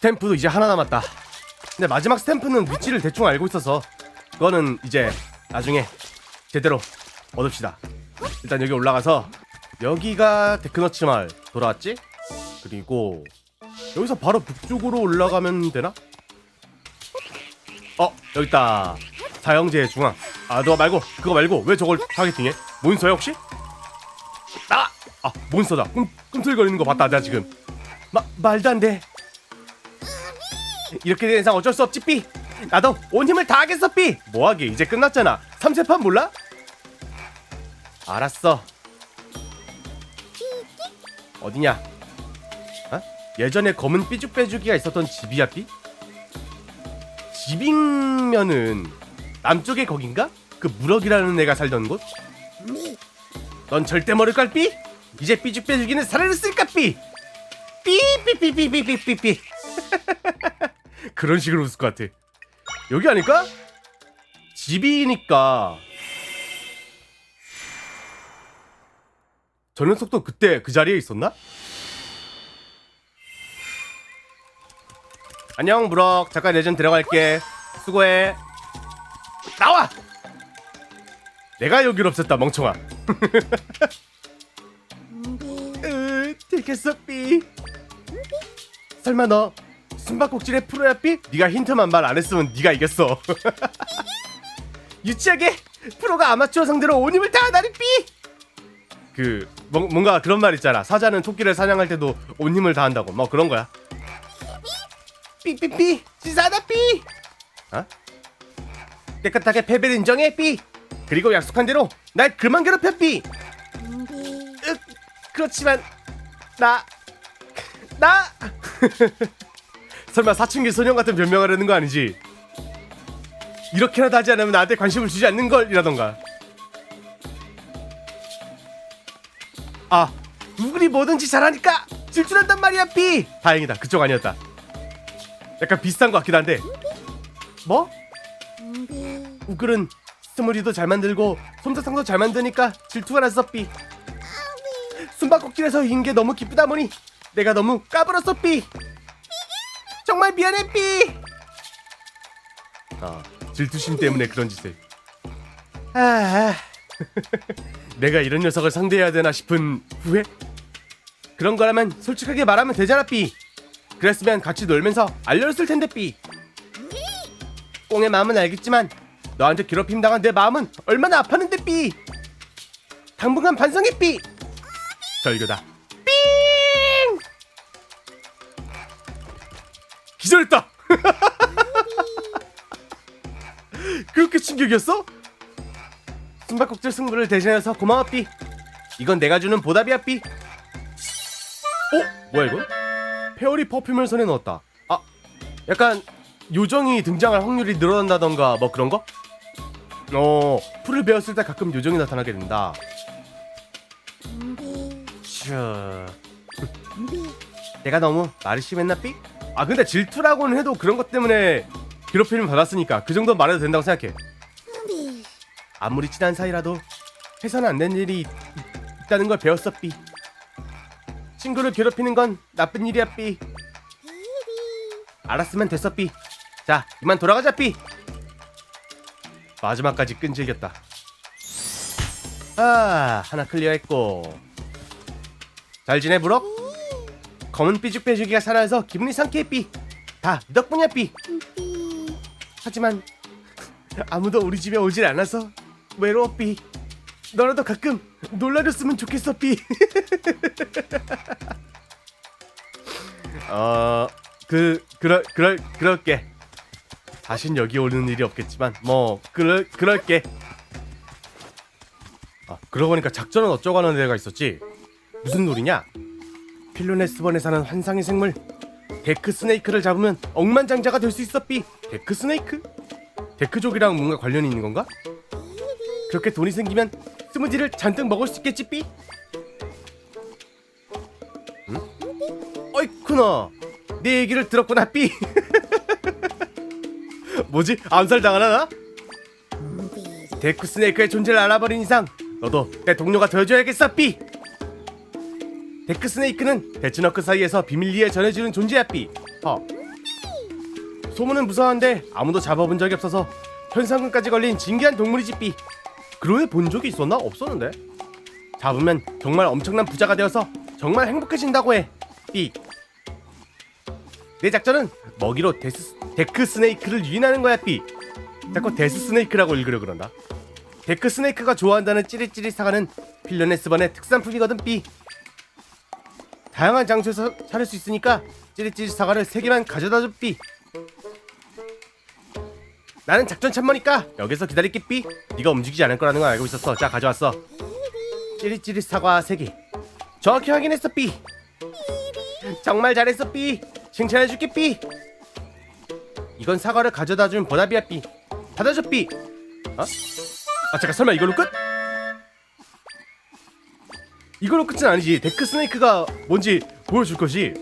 스탬프도 이제 하나 남았다. 근데 마지막 스탬프는 위치를 대충 알고 있어서 그거는 이제 나중에 제대로 얻읍시다. 일단 여기 올라가서 여기가 데크너츠 마을 돌아왔지? 그리고 여기서 바로 북쪽으로 올라가면 되나? 어 여기 있다. 사형제 중앙. 아 너 말고 그거 말고 왜 저걸 타겟팅해? 몬스터야 혹시? 아! 아 몬스터다. 꿈, 꿈틀거리는 거 봤다 내가 지금. 마, 말도 안 돼. 이렇게 된 이상 어쩔 수 없지 삐. 나도 온 힘을 다하겠어 삐. 뭐하게 이제 끝났잖아. 3세판 몰라? 알았어. 어디냐? 어? 예전에 검은 삐죽빼죽이가 있었던 집이야 삐? 집이면은 남쪽에 거긴가? 그 무럭이라는 애가 살던 곳? 넌 절대 모를 걸 삐? 이제 삐죽빼죽이는 사라졌을까 삐? 삐삐삐삐삐삐삐삐 그런 식으로 웃을 것 같아. 여기 아닐까? 집이니까. 저 녀석도 그때 그 자리에 있었나? 안녕 무럭. 잠깐 예전 들어갈게. 수고해. 나와! 내가 여기를 없앴다 멍청아. 으, 들켰어 삐. 설마 너 숨바꼭질의 프로야 삐? 네가 힌트만 말 안 했으면 네가 이겼어. 유치하게 프로가 아마추어 상대로 온 힘을 다하다니 삐! 그 뭐, 뭔가 그런 말 있잖아. 사자는 토끼를 사냥할 때도 온 힘을 다 한다고. 뭐 그런 거야. 삐삐삐! 지사다 삐! 어? 깨끗하게 패배를 인정해 삐! 그리고 약속한 대로 날 그만 괴롭혀 삐! 으, 그렇지만 나 나 설마 사춘기 소년 같은 변명하려는 거 아니지? 이렇게라도 하지 않으면 나한테 관심을 주지 않는 걸이라던가. 아 우글이 뭐든지 잘하니까 질투난단 말이야 삐 다행이다. 그쪽 아니었다. 약간 비슷한 것 같긴 한데. 뭐? 우글은 스무리도 잘 만들고 솜사탕도 잘 만드니까 질투가 났어 삐 숨바꼭질에서 이긴 게 너무 기쁘다 보니 내가 너무 까불었어 삐 정말 미안해 삐. 아, 질투심 때문에 그런 짓을. 아, 내가 이런 녀석을 상대해야 되나 싶은 후회? 그런 거라면 솔직하게 말하면 되잖아 삐. 그랬으면 같이 놀면서 알려줬을 텐데 삐. 꽁의 마음은 알겠지만 너한테 괴롭힘 당한 내 마음은 얼마나 아팠는데 삐. 당분간 반성해 삐. 절교다 기절했다 그렇게 충격이었어? 숨바꼭질 승부를 대신해서 고마워 삐 이건 내가 주는 보답이야 삐 어? 뭐야 이건? 페어리 퍼퓸을 손에 넣었다 아 약간 요정이 등장할 확률이 늘어난다던가 뭐 그런 거? 어 풀을 베었을 때 가끔 요정이 나타나게 된다 슈 내가 너무 말이 심했나 삐? 아 근데 질투라고는 해도 그런 것 때문에 괴롭힘을 받았으니까 그 정도 말해도 된다고 생각해. 아무리 친한 사이라도 해서는 안 되는 일이 있, 있다는 걸 배웠어 삐. 친구를 괴롭히는 건 나쁜 일이야 삐. 알았으면 됐어 삐 자 이만 돌아가자 삐. 마지막까지 끈질겼다. 아 하나 클리어했고. 잘 지내 부럭? 검은 삐죽빼죽이가 살아서 기분이 상쾌해 삐 다 네 덕분이야 삐. 하지만 아무도 우리 집에 오질 않아서 외로워 삐. 너라도 가끔 놀라줬으면 좋겠어 삐. 어... 그... 그럴... 그럴... 그럴게. 다신 여기 오는 일이 없겠지만 뭐... 그럴... 그럴게. 아 그러고 보니까 작전은 어쩌고 하는 데가 있었지? 무슨 놀이냐 필로네스번에 사는 환상의 생물 데크 스네이크를 잡으면 억만장자가 될 수 있어 삐 데크 스네이크? 데크족이랑 뭔가 관련이 있는 건가? 그렇게 돈이 생기면 스무디를 잔뜩 먹을 수 있겠지 삐? 응? 어이쿠나 내 얘기를 들었구나 삐 뭐지 암살 당하나 나? 데크 스네이크의 존재를 알아버린 이상 너도 내 동료가 되어줘야겠어 삐 데크 스네이크는 데츠너크 사이에서 비밀리에 전해지는 존재야 삐. 어, 소문은 무서운데 아무도 잡아본 적이 없어서 현상금까지 걸린 진기한 동물이지 삐. 그로에 본 적이 있었나? 없었는데. 잡으면 정말 엄청난 부자가 되어서 정말 행복해진다고 해 삐. 내 작전은 먹이로 데스, 데크 스네이크를 유인하는 거야 삐. 자꾸 데스 스네이크라고 읽으려 그런다. 데크 스네이크가 좋아한다는 찌릿찌릿 사과는 필려네스번의 특산품이거든 삐 다양한 장소에서 찾을 수 있으니까 찌릿찌릿 사과를 3개만 가져다 줘 삐. 나는 작전 참모니까 여기서 기다릴게 삐. 네가 움직이지 않을 거라는 걸 알고 있었어. 자 가져왔어. 찌릿찌릿 사과 3개. 정확히 확인했어 삐. 정말 잘했어 삐. 칭찬해줄게 삐. 이건 사과를 가져다 준 보답이야 삐. 받아줘 삐. 어? 아 잠깐 설마 이걸로 끝? 이걸로 끝은 아니지. 데크 스네이크가 뭔지 보여줄 것이.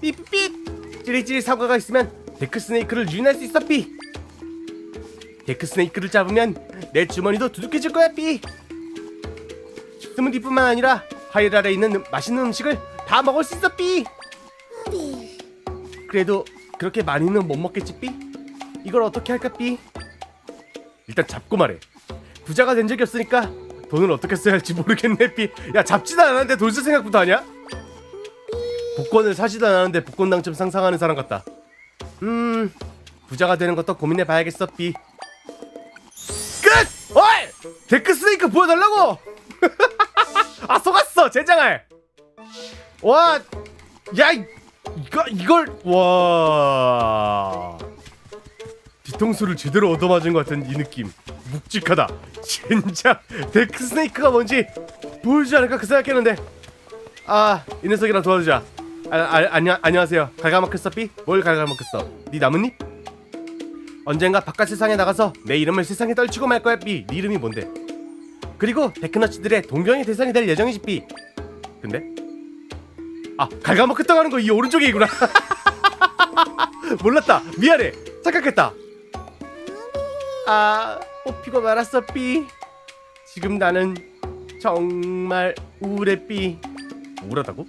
삐삐. 찌릿찌릿 사과가 있으면 데크 스네이크를 유인할 수 있어 삐. 데크 스네이크를 잡으면 내 주머니도 두둑해질 거야 삐. 스무디뿐만 아니라 아래 있는 맛있는 음식을 다 먹을 수 있어 삐. 그래도 그렇게 많이는 못 먹겠지 삐. 이걸 어떻게 할까 삐? 일단 잡고 말해. 부자가 된 적이 없으니까 돈을 어떻게 써야 할지 모르겠네 삐. 야 잡지도 않았는데 돈 쓸 생각부터 하냐? 복권을 사지도 않았는데 복권 당첨 상상하는 사람 같다. 음 부자가 되는 것도 고민해 봐야겠어 삐. 끝! 어이! 데크 스네이크 보여달라고! 아 속았어 젠장할. 와, 야 이- 이거 이걸 와. 뒤통수를 제대로 얻어맞은 것 같은 이 느낌 묵직하다 진짜 데크 스네이크가 뭔지 보여주지 않을까 그 생각했는데 아 이 녀석이랑 도와주자 아, 아, 안녕, 안녕하세요 갈가먹혔어 삐? 뭘 갈가먹혔어 네 나뭇잎? 언젠가 바깥 세상에 나가서 내 이름을 세상에 떨치고 말 거야 삐. 네 이름이 뭔데? 그리고 데크너츠들의 동경의 대상이 될 예정이지 삐. 근데 아 갈가먹혔다고 하는 거 이 오른쪽이구나. 몰랐다. 미안해. 착각했다. 아 뽑히고 말았어 삐. 지금 나는 정말 우울해 삐. 우울하다고?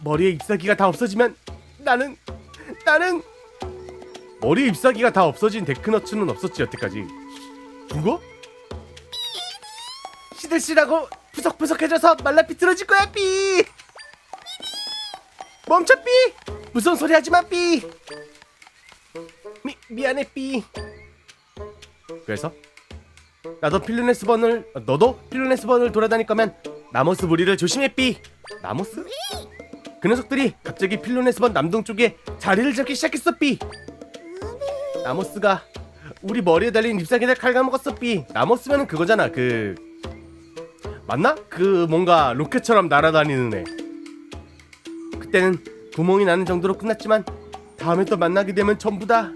머리에 잎사귀가 다 없어지면 나는 나는 머리 잎사귀가 다 없어진 데크너츠는 없었지 여태까지 그거? 시들시라고 푸석푸석해져서 말라 비틀어질 거야 삐 멈춰 삐 무서운 소리 하지마 삐 미, 미안해 삐 그래서 나도 필르네스 번을 어, 너도 필르네스 번을 돌아다닐 거면 나모스 무리를 조심해 삐 나모스? 그 녀석들이 갑자기 필르네스 번 남동 쪽에 자리를 잡기 시작했어 삐 나모스가 우리 머리에 달린 잎사귀를 칼가먹었어 삐 나모스면은 그거잖아 그 맞나? 그 뭔가 로켓처럼 날아다니는 애 그때는 구멍이 나는 정도로 끝났지만 다음에 또 만나게 되면 전부 다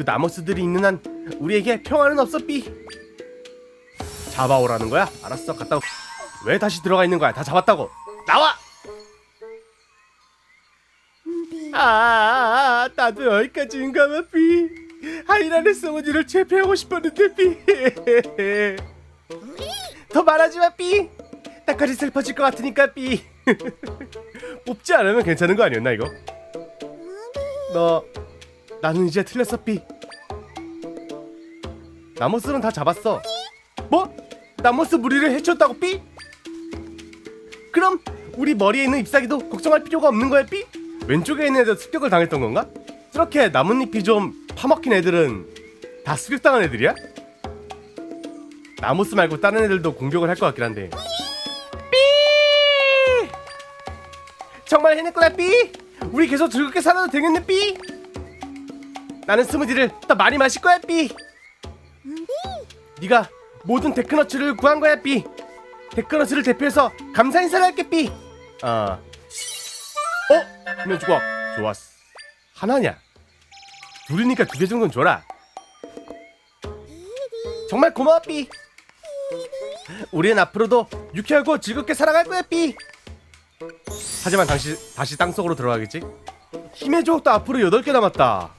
그 나모스들이 있는 한 우리에게 평화는 없어 삐 잡아오라는 거야? 알았어 갔다 오. 왜 다시 들어가 있는 거야 다 잡았다고 나와 아, 나도 여기까지인가 봐, 삐. 하이라네 스무디를 재패하고 싶었는데, 삐. 더 말하지 마, 삐. 나까지 슬퍼질 것 같으니까, 삐. 뽑지 않으면 괜찮은 거 아니었나, 이거? 너, 나는 이제 틀렸어, 삐. 나모스는 다 잡았어. 뭐? 나모스 무리를 해쳤다고, 삐? 그럼 우리 머리에 있는 잎사귀도 걱정할 필요가 없는 거야, 삐? 왼쪽에 있는 애들 습격을 당했던 건가? 저렇게 나뭇잎이 좀 파먹힌 애들은 다 습격당한 애들이야? 나무스 말고 다른 애들도 공격을 할 것 같긴 한데 삐! 정말 해냈구나 삐! 우리 계속 즐겁게 살아도 되겠네 삐! 나는 스무디를 더 많이 마실 거야 삐! 네가 모든 데크너츠를 구한 거야 삐! 데크너츠를 대표해서 감사 인사를 할게 삐! 어... 어? 그러면 주고 좋았어 하나냐? 둘이니까 두 개 정도는 줘라 정말 고마워 삐 우리는 앞으로도 유쾌하고 즐겁게 살아갈 거야 삐 하지만 다시, 다시 땅속으로 들어가겠지? 힘의 조각도 앞으로 8개 남았다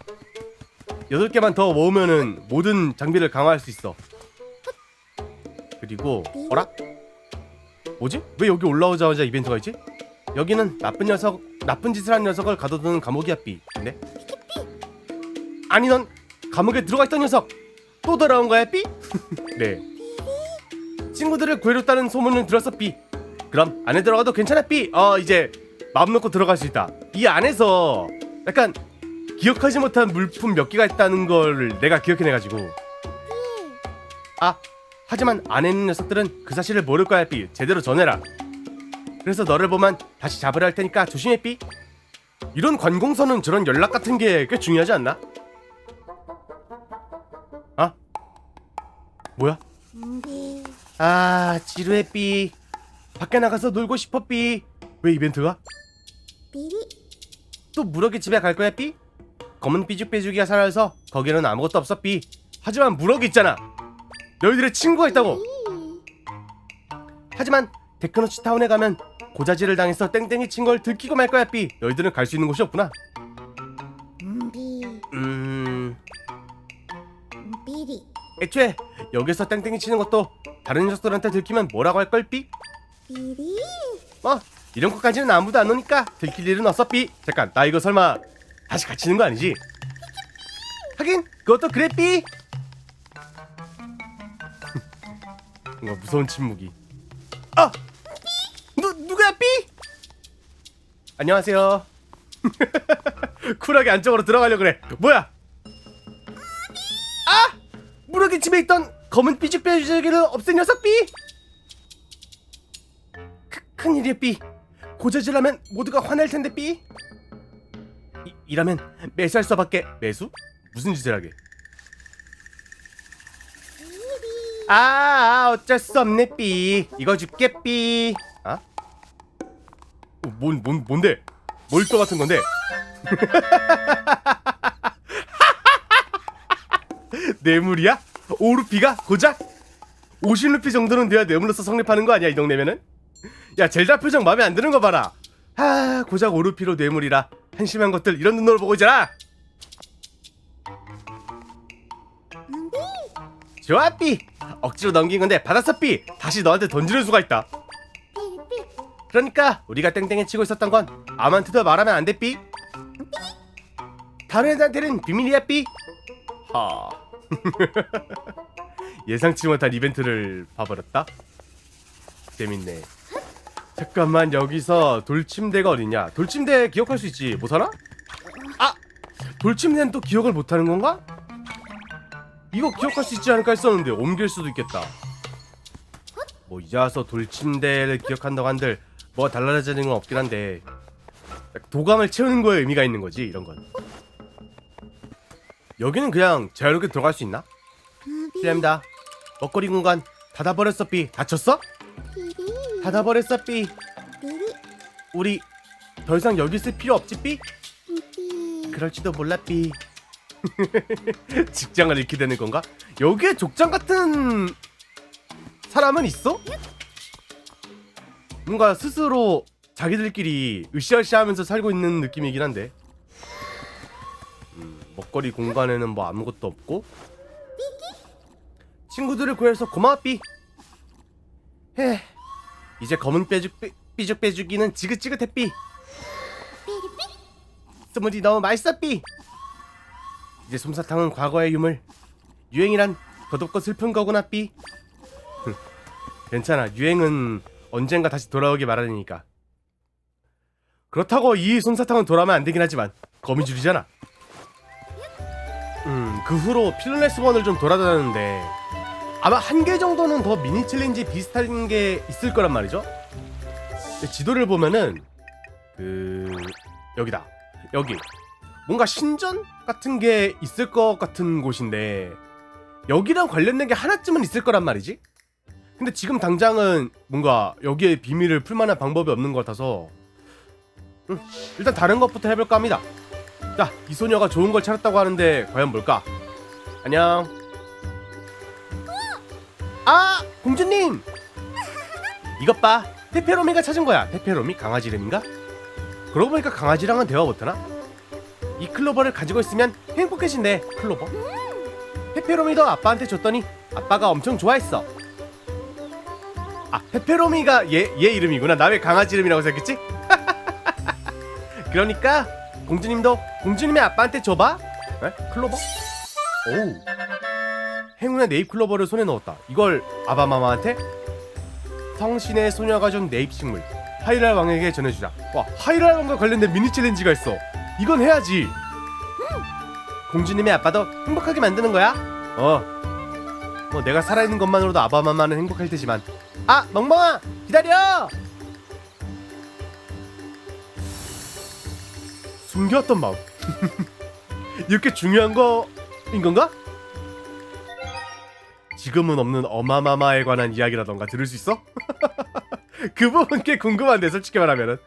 8개만 더 모으면은 모든 장비를 강화할 수 있어 그리고 어라? 뭐지? 왜 여기 올라오자마자 이벤트가 있지? 여기는 나쁜 녀석, 나쁜 짓을 한 녀석을 가둬두는 감옥이야 삐. 근데 아니 넌 감옥에 들어가 있던 녀석 또 돌아온 거야 삐? 네 친구들을 구해줬다는 소문을 들었어 삐 그럼 안에 들어가도 괜찮아 삐? 어 이제 마음 놓고 들어갈 수 있다 이 안에서 약간 기억하지 못한 물품 몇 개가 있다는 걸 내가 기억해내가지고 아 하지만 안에 있는 녀석들은 그 사실을 모를 거야 삐 제대로 전해라 그래서 너를 보면 다시 잡으려 할 테니까 조심해 삐 이런 관공서는 저런 연락 같은 게 꽤 중요하지 않나? 아? 뭐야? 삐아 지루해 삐 밖에 나가서 놀고 싶어 삐 왜 이벤트가? 삐리 또 무럭이 집에 갈 거야 삐? 검은 삐죽빼죽이가 살아서 거기는 아무것도 없어 삐 하지만 무럭이 있잖아 너희들의 친구가 있다고. 하지만 데크노치 타운에 가면 고자질을 당해서 땡땡이 친 걸 들키고 말 거야 삐. 너희들은 갈 수 있는 곳이 없구나. 삐 음... 삐리. 애초에 여기서 땡땡이 치는 것도 다른 녀석들한테 들키면 뭐라고 할 걸 삐? 삐리? 뭐 이런 것까지는 아무도 안 오니까 들킬 일은 없어 삐. 잠깐 나 이거 설마 다시 갇히는 거 아니지? 하긴 그것도 그래 삐 뭔가 무서운 침묵이 아! 누, 누구야 삐? 안녕하세요 쿨하게 안쪽으로 들어가려 그래 뭐야 아! 무럭이 집에 있던 검은 삐죽빼죽이를 없앤 녀석 삐 크, 큰일이야 삐 고자질하면 모두가 화낼 텐데 삐 이, 이라면 매수할 수밖에 매수? 무슨 짓을 하게 아, 아 어쩔 수 없네 삐 이거 줄게 삐 아? 어, 뭔, 뭔, 뭔데? 뭘또 같은 건데? 뇌물이야? 오루피가? 고작? 50루피 정도는 돼야 뇌물로서 성립하는 거 아니야 이 동네면은? 야 젤다 표정 마음에 안 드는 거 봐라 아 고작 오르피로 뇌물이라 한심한 것들 이런 눈으로 보고 있잖아 좋아 삐 억지로 넘긴 건데 받았어 삐 다시 너한테 던지는 수가 있다 삐리 그러니까 우리가 땡땡이 치고 있었던 건 아무한테도 말하면 안 돼 삐 다른 애들한테는 비밀이야 삐 하. 예상치 못한 이벤트를 봐버렸다 재밌네 잠깐만 여기서 돌침대가 어딨냐 돌침대 기억할 수 있지 못 하나? 아! 돌침대는 또 기억을 못 하는 건가? 이거 기억할 수 있지 않을까 했었는데 옮길 수도 있겠다. 뭐 이제 와서 돌침대를 기억한다고 한들 뭐 달라지는 건 없긴 한데 도감을 채우는 거에 의미가 있는 거지 이런 건. 여기는 그냥 자유롭게 들어갈 수 있나? 실례합니다. 먹거리 공간 닫아버렸어 삐. 다쳤어? 닫아버렸어 삐. 우리 더 이상 여기 있을 필요 없지 삐? 삐 그럴지도 몰라 삐 직장을 잃게 되는 건가? 여기에 족장 같은 사람은 있어? 뭔가 스스로 자기들끼리 으쌰으쌰하면서 살고 있는 느낌이긴 한데. 음, 먹거리 공간에는 뭐 아무것도 없고. 친구들을 구해서 고마워 삐. 헤 이제 검은 빼죽 빼, 삐죽 빼주기는 지긋지긋해 삐. 스무디 너무 맛있어 삐 이제 솜사탕은 과거의 유물. 유행이란 더덥고 슬픈 거구나 삐. 흥, 괜찮아. 유행은 언젠가 다시 돌아오기 마련이니까. 그렇다고 이 솜사탕은 돌아오면 안 되긴 하지만 거미줄이잖아. 음 그 후로 필레스원을 좀 돌아다녔는데 아마 한 개 정도는 더 미니 챌린지 비슷한 게 있을 거란 말이죠. 지도를 보면은 그 여기다. 여기 뭔가 신전 같은 게 있을 것 같은 곳인데 여기랑 관련된 게 하나쯤은 있을 거란 말이지. 근데 지금 당장은 뭔가 여기에 비밀을 풀 만한 방법이 없는 것 같아서 음, 일단 다른 것부터 해볼까 합니다. 자, 이 소녀가 좋은 걸 찾았다고 하는데 과연 뭘까? 안녕. 아, 공주님. 이것 봐, 페페로미가 찾은 거야. 페페로미 강아지 이름인가? 그러고 보니까 강아지랑은 대화 못하나? 이 클로버를 가지고 있으면 행복해진대 클로버. 페페로미도 아빠한테 줬더니 아빠가 엄청 좋아했어. 아 페페로미가 얘, 얘 이름이구나. 나 왜 강아지 이름이라고 생각했지? 그러니까 공주님도 공주님의 아빠한테 줘봐. 에? 클로버? 오우. 행운의 네잎 클로버를 손에 넣었다. 이걸 아바마마한테? 성신의 소녀가 준 네잎 식물. 하이랄 왕에게 전해주자. 와 하이랄 왕과 관련된 미니 챌린지가 있어 이건 해야지. 공주님의 아빠도 행복하게 만드는 거야? 어 뭐 내가 살아있는 것만으로도 아바마마는 행복할 테지만. 아 멍멍아! 기다려! 숨겼던 마음. 이렇게 중요한 거인 건가? 지금은 없는 어마마마에 관한 이야기라던가 들을 수 있어? 그 부분 꽤 궁금한데 솔직히 말하면은.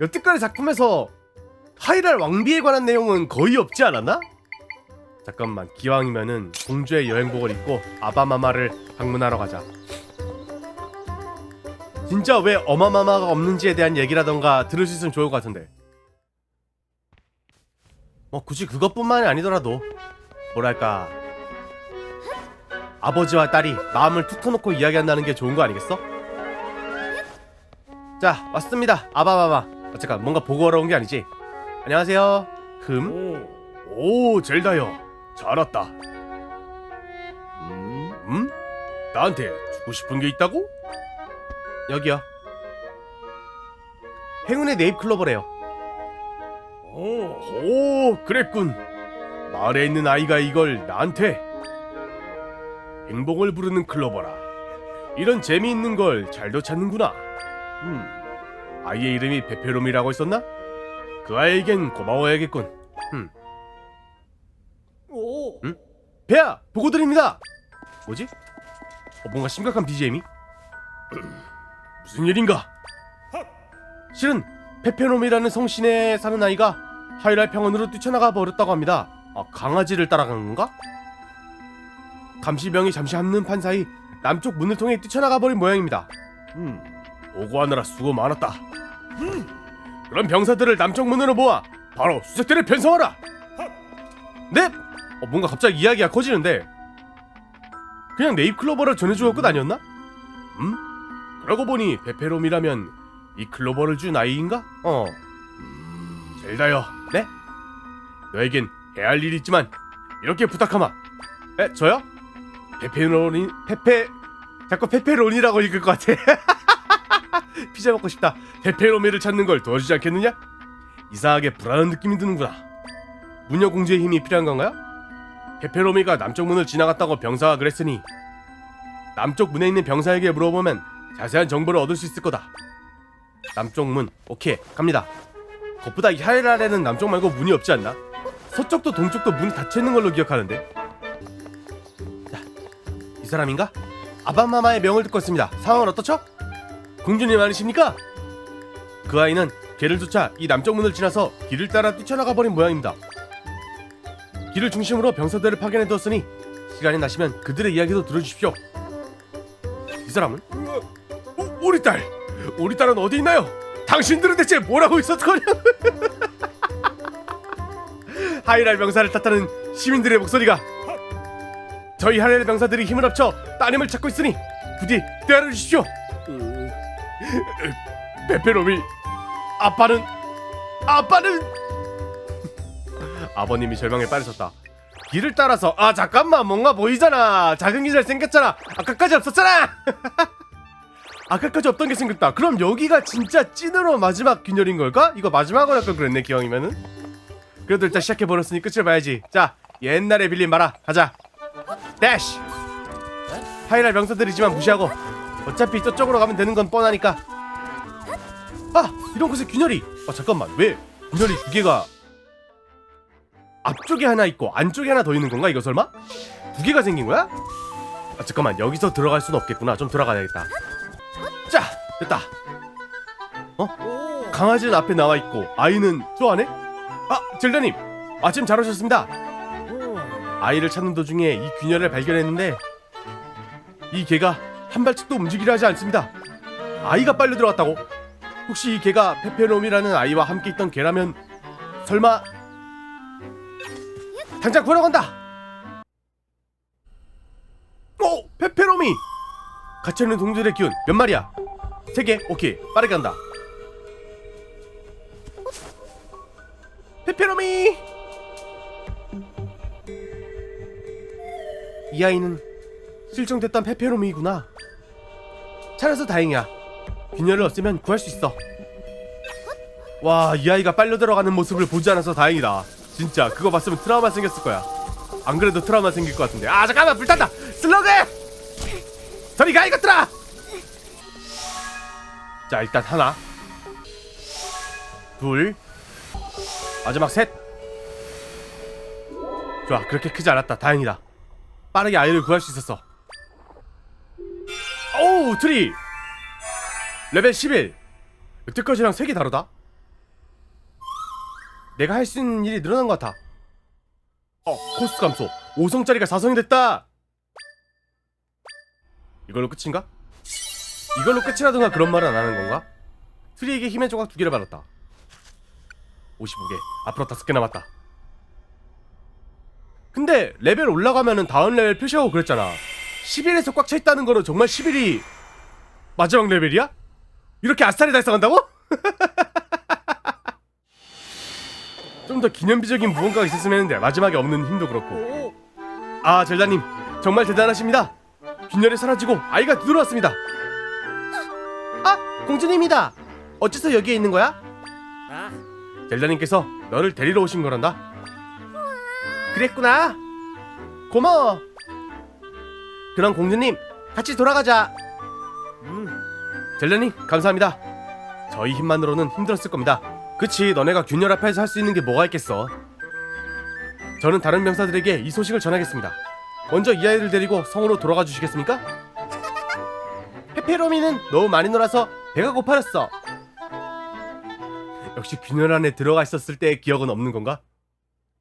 여태까지 작품에서 하이랄 왕비에 관한 내용은 거의 없지 않았나? 잠깐만 기왕이면은 공주의 여행복을 입고 아바마마를 방문하러 가자. 진짜 왜 어마마마가 없는지에 대한 얘기라던가 들을 수 있으면 좋을 것 같은데. 뭐 굳이 그것뿐만이 아니더라도 뭐랄까. 아버지와 딸이 마음을 툭 터놓고 이야기한다는 게 좋은 거 아니겠어? 자 왔습니다. 아바마마. 어, 잠깐 뭔가 보고 하러 온 게 아니지 안녕하세요. 흠? 오, 오 젤다요. 잘 왔다. 음? 음? 나한테 주고 싶은 게 있다고? 여기요. 행운의 네잎 클로버래요. 오, 오 그랬군. 마을에 있는 아이가 이걸 나한테 행복을 부르는 클로버라. 이런 재미있는 걸 잘도 찾는구나. 음. 아이의 이름이 베페롬이라고 했었나? 그 아이에겐 고마워야겠군 음 오. 응? 배야 보고 드립니다 뭐지? 어, 뭔가 심각한 BGM이? 무슨 일인가? 실은 페페롬이라는 성신에 사는 아이가 하이랄 평원으로 뛰쳐나가 버렸다고 합니다. 아, 강아지를 따라간 건가? 감시병이 잠시 한눈판 사이 남쪽 문을 통해 뛰쳐나가 버린 모양입니다. 음, 보고하느라 수고 많았다. 음, 그럼 병사들을 남쪽 문으로 모아 바로 수색대를 편성하라. 네? 어, 뭔가 갑자기 이야기가 커지는데 그냥 네잎 클로버를 전해주고 끝 아니었나? 음? 그러고 보니 베페롬이라면 이 클로버를 준 아이인가? 어. 젤다요. 네? 너에겐 해야 할 일이 있지만 이렇게 부탁하마. 에, 저요? 페페로니 페페 자꾸 페페로니라고 읽을 것 같아. 피자 먹고 싶다. 페페로미를 찾는 걸 도와주지 않겠느냐? 이상하게 불안한 느낌이 드는구나. 무녀 공주의 힘이 필요한 건가요? 페페로미가 남쪽 문을 지나갔다고 병사가 그랬으니 남쪽 문에 있는 병사에게 물어보면 자세한 정보를 얻을 수 있을 거다. 남쪽 문, 오케이 갑니다. 겉보다 이 하이랄에는 남쪽 말고 문이 없지 않나? 서쪽도 동쪽도 문이 닫혀 있는 걸로 기억하는데. 자, 이 사람인가? 아바마마의 명을 듣고 있습니다. 상황은 어떻죠? 공주님 아니십니까? 그 아이는 개를 쫓아 이 남쪽 문을 지나서 길을 따라 뛰쳐나가 버린 모양입니다. 길을 중심으로 병사들을 파견해 두었으니 시간이 나시면 그들의 이야기도 들어주십시오. 이 사람은? 어, 우리 딸! 우리 딸은 어디 있나요? 당신들은 대체 뭐라고 있었던 거냐? 하이랄 병사를 탓하는 시민들의 목소리가 저희 하이랄 병사들이 힘을 합쳐 따님을 찾고 있으니 부디 때려 주십시오. 페페로미 아빠는 아빠는. 아버님이 절망에 빠르셨다. 길을 따라서 아 잠깐만 뭔가 보이잖아. 작은 기잘 생겼잖아. 아까까지 없었잖아. 아까까지 없던 게 생겼다. 그럼 여기가 진짜 찐으로 마지막 균열인 걸까? 이거 마지막으로 할걸 그랬네 기왕이면은. 그래도 일단 시작해 버렸으니 끝을 봐야지. 자 옛날에 빌린 마라. 가자. 대쉬 하이랄 병사들이지만 무시하고 어차피 저쪽으로 가면 되는 건 뻔하니까 아 이런 곳에 균열이 아 잠깐만 왜 균열이 두 개가 앞쪽에 하나 있고 안쪽에 하나 더 있는 건가 이거 설마? 두 개가 생긴 거야? 아 잠깐만 여기서 들어갈 수는 없겠구나 좀 들어가야겠다 자 됐다 어? 오. 강아지는 앞에 나와 있고 아이는 저 안에? 아 젤다님 아침 잘 오셨습니다 오. 아이를 찾는 도중에 이 균열을 발견했는데 이 개가 한 발짝도 움직이려 하지 않습니다 아이가 빨려 들어갔다고? 혹시 이 개가 페페롬이라는 아이와 함께 있던 개라면 설마 당장 구하러 간다 오! 페페로미! 갇혀있는 동물의 기운 몇 마리야? 세 개? 오케이 빠르게 간다 페페로미! 이 아이는 실종됐던 페페로미구나. 찾아서 다행이야. 균열을 없애면 구할 수 있어. 와, 이 아이가 빨려 들어가는 모습을 보지 않아서 다행이다. 진짜 그거 봤으면 트라우마 생겼을 거야. 안 그래도 트라우마 생길 것 같은데. 아 잠깐만 불탔다. 슬러그! 저리 가 이것들아! 자 일단 하나, 둘, 마지막 셋. 좋아 그렇게 크지 않았다. 다행이다. 빠르게 아이를 구할 수 있었어. 오우 트리 레벨 11 여태까지랑 색이 다르다? 내가 할 수 있는 일이 늘어난 것 같아. 어 코스 감소. 5성짜리가 4성이 됐다. 이걸로 끝인가? 이걸로 끝이라든가 그런 말은 안 하는 건가? 트리에게 힘의 조각 두 개를 받았다. 55개. 앞으로 다섯 개 남았다. 근데 레벨 올라가면은 다음 레벨 표시하고 그랬잖아 11에서 꽉 차 있다는 거는 정말 11이 마지막 레벨이야? 이렇게 아싸리 달성한다고? 좀 더 기념비적인 무언가가 있었으면 했는데 마지막에 없는 힘도 그렇고. 아 젤다님 정말 대단하십니다. 균열이 사라지고 아이가 들어왔습니다. 아 공주님이다. 어째서 여기에 있는 거야? 젤다님께서 너를 데리러 오신 거란다. 그랬구나. 고마워 그럼 공주님 같이 돌아가자. 음. 젤레님 감사합니다. 저희 힘만으로는 힘들었을 겁니다. 그치 너네가 균열 앞에서 할 수 있는 게 뭐가 있겠어. 저는 다른 병사들에게 이 소식을 전하겠습니다. 먼저 이 아이를 데리고 성으로 돌아가 주시겠습니까? 페페로미는 너무 많이 놀아서 배가 고파졌어. 역시 균열 안에 들어가 있었을 때의 기억은 없는 건가?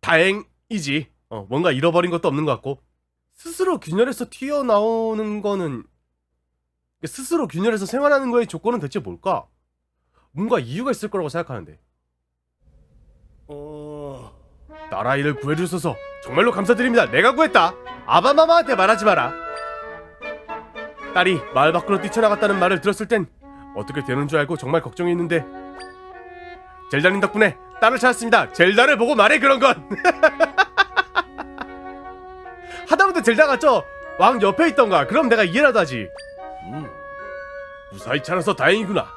다행이지. 어, 뭔가 잃어버린 것도 없는 것 같고. 스스로 균열에서 튀어나오는 거는 스스로 균열에서 생활하는 거의 조건은 대체 뭘까? 뭔가 이유가 있을 거라고 생각하는데. 어... 나라이를 구해주셔서. 정말로 감사드립니다. 내가 구했다. 아바마마한테 말하지 마라. 딸이 마을 밖으로 뛰쳐나갔다는 말을 들었을 땐 어떻게 되는 줄 알고 정말 걱정했는데. 젤다님 덕분에 딸을 찾았습니다. 젤다를 보고 말해 그런 건 하다못해 젤다가 저 왕 옆에 있던가. 그럼 내가 이해라도 하지. 음 무사히 찾아서 다행이구나.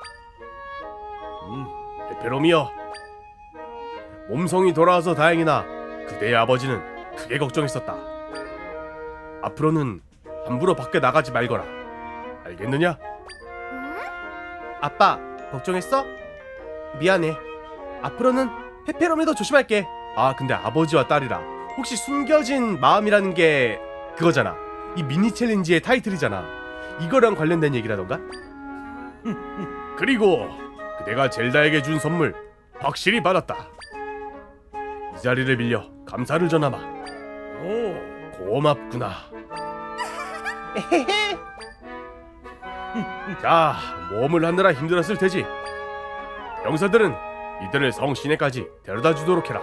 음 페페로미여 몸성이 돌아와서 다행이나 그대의 아버지는 크게 걱정했었다. 앞으로는 함부로 밖에 나가지 말거라. 알겠느냐? 아빠 걱정했어? 미안해. 앞으로는 페페로미도 조심할게. 아 근데 아버지와 딸이라 혹시 숨겨진 마음이라는 게 그거잖아. 이 미니 챌린지의 타이틀이잖아. 이거랑 관련된 얘기라던가? 그리고 그대가 젤다에게 준 선물 확실히 받았다. 이 자리를 빌려 감사를 전하마. 오, 고맙구나. 자, 몸을 하느라 힘들었을 테지. 병사들은 이들을 성 시내까지 데려다 주도록 해라.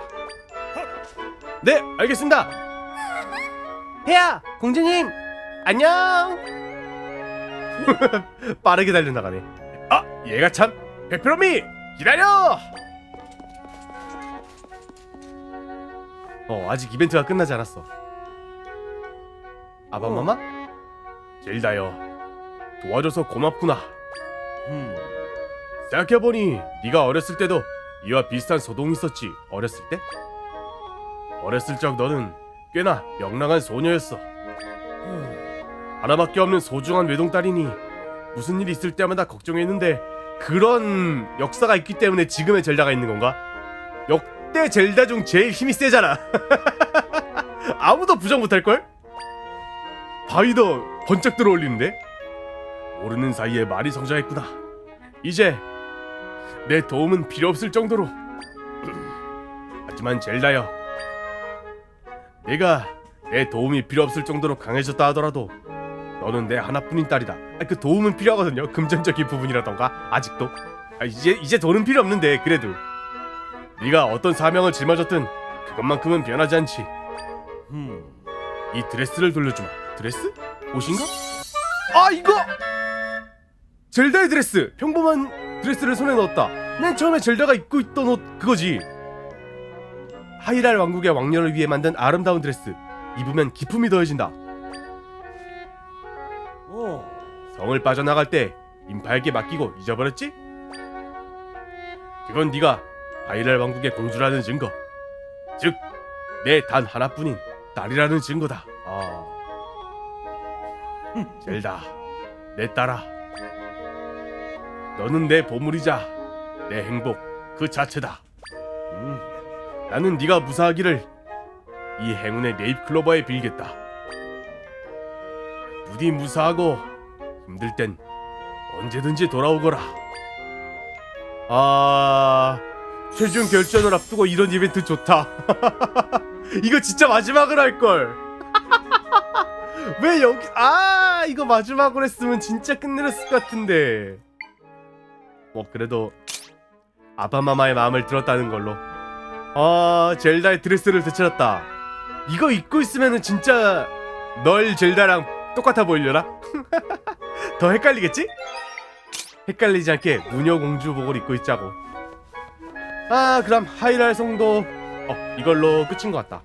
네, 알겠습니다. 폐야, 공주님, 안녕. 빠르게 달려나가네. 아, 얘가 참 페페로미 기다려. 어, 아직 이벤트가 끝나지 않았어. 아바마마? 젤다요, 도와줘서 고맙구나. 음, 생각해보니 네가 어렸을 때도 이와 비슷한 소동이 있었지. 어렸을 때? 어렸을 적 너는 꽤나 명랑한 소녀였어. 하나밖에 없는 소중한 외동딸이니 무슨 일이 있을 때마다 걱정했는데 그런 역사가 있기 때문에 지금의 젤다가 있는 건가? 역대 젤다 중 제일 힘이 세잖아. 아무도 부정 못할 걸? 바위도 번쩍 들어올리는데? 모르는 사이에 말이 성장했구나. 이제 내 도움은 필요 없을 정도로. 하지만 젤다여, 내가 내 도움이 필요 없을 정도로 강해졌다 하더라도 너는 내 하나뿐인 딸이다. 아, 그 도움은 필요하거든요. 금전적인 부분이라던가 아직도. 아, 이제 이제 돈은 필요 없는데 그래도 네가 어떤 사명을 짊어졌든 그것만큼은 변하지 않지. 음, 이 드레스를 돌려주마. 드레스? 옷인가? 아 이거 젤다의 드레스. 평범한 드레스를 손에 넣었다. 맨 처음에 젤다가 입고 있던 옷 그거지. 하이랄 왕국의 왕녀를 위해 만든 아름다운 드레스 입으면 기품이 더해진다 성을 빠져나갈 때 인파에게 맡기고 잊어버렸지? 그건 네가 하이랄 왕국의 공주라는 증거. 즉, 내 단 하나뿐인 딸이라는 증거다. 아. 젤다, 내 딸아. 너는 내 보물이자 내 행복 그 자체다. 음, 나는 네가 무사하기를 이 행운의 네잎 클로버에 빌겠다. 부디 무사하고 힘들 땐 언제든지 돌아오거라. 아, 최종 결전을 앞두고 이런 이벤트 좋다. 이거 진짜 마지막으로 할 걸. 왜 여기? 아, 이거 마지막으로 했으면 진짜 끝내렸을 것 같은데. 뭐 그래도 아바마마의 마음을 들었다는 걸로. 아, 젤다의 드레스를 되찾았다. 이거 입고 있으면은 진짜 널 젤다랑 똑같아 보이려나? 더 헷갈리겠지? 헷갈리지 않게 무녀 공주 복을 입고 있자고. 아, 그럼 하이랄 성도 어, 이걸로 끝인 것 같다.